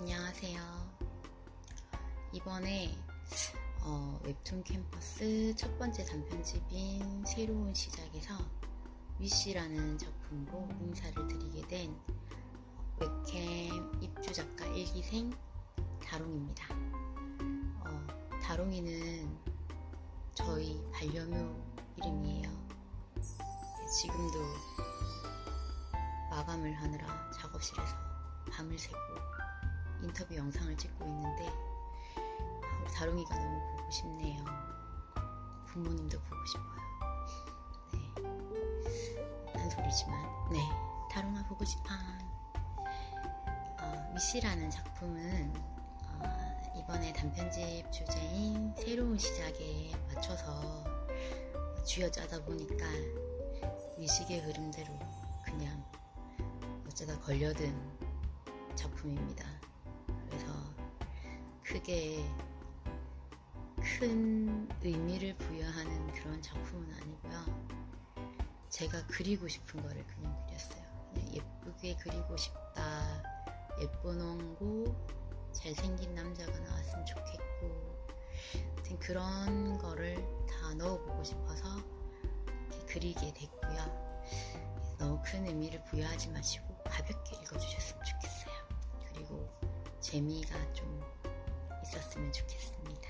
안녕하세요. 이번에 어, 웹툰 캠퍼스 첫 번째 단편집인 새로운 시작에서 위시라는 작품으로 인사를 드리게 된 웹캠 입주 작가 1기생 다롱입니다. 어, 다롱이는 저희 반려묘 이름이에요. 지금도 마감을 하느라 작업실에서 밤을 새고 인터뷰 영상을 찍고 있는데 아, 우리 다롱이가 너무 보고 싶네요. 부모님도 보고 싶어요. 네. 한 소리지만 네 다롱아 보고 싶어. 어, 위시라는 작품은 어, 이번에 단편집 주제인 새로운 시작에 맞춰서 쥐어짜다 보니까 의식의 흐름대로 그냥 어쩌다 걸려든 작품입니다. 크게 큰 의미를 부여하는 그런 작품은 아니고요. 제가 그리고 싶은 거를 그냥 그렸어요. 그냥 예쁘게 그리고 싶다. 예쁜 원고, 잘생긴 남자가 나왔으면 좋겠고, 그런 거를 다 넣어보고 싶어서 그리게 됐고요. 너무 큰 의미를 부여하지 마시고 가볍게 읽어주셨으면 좋겠어요. 그리고 재미가 좀 있었으면 좋겠습니다.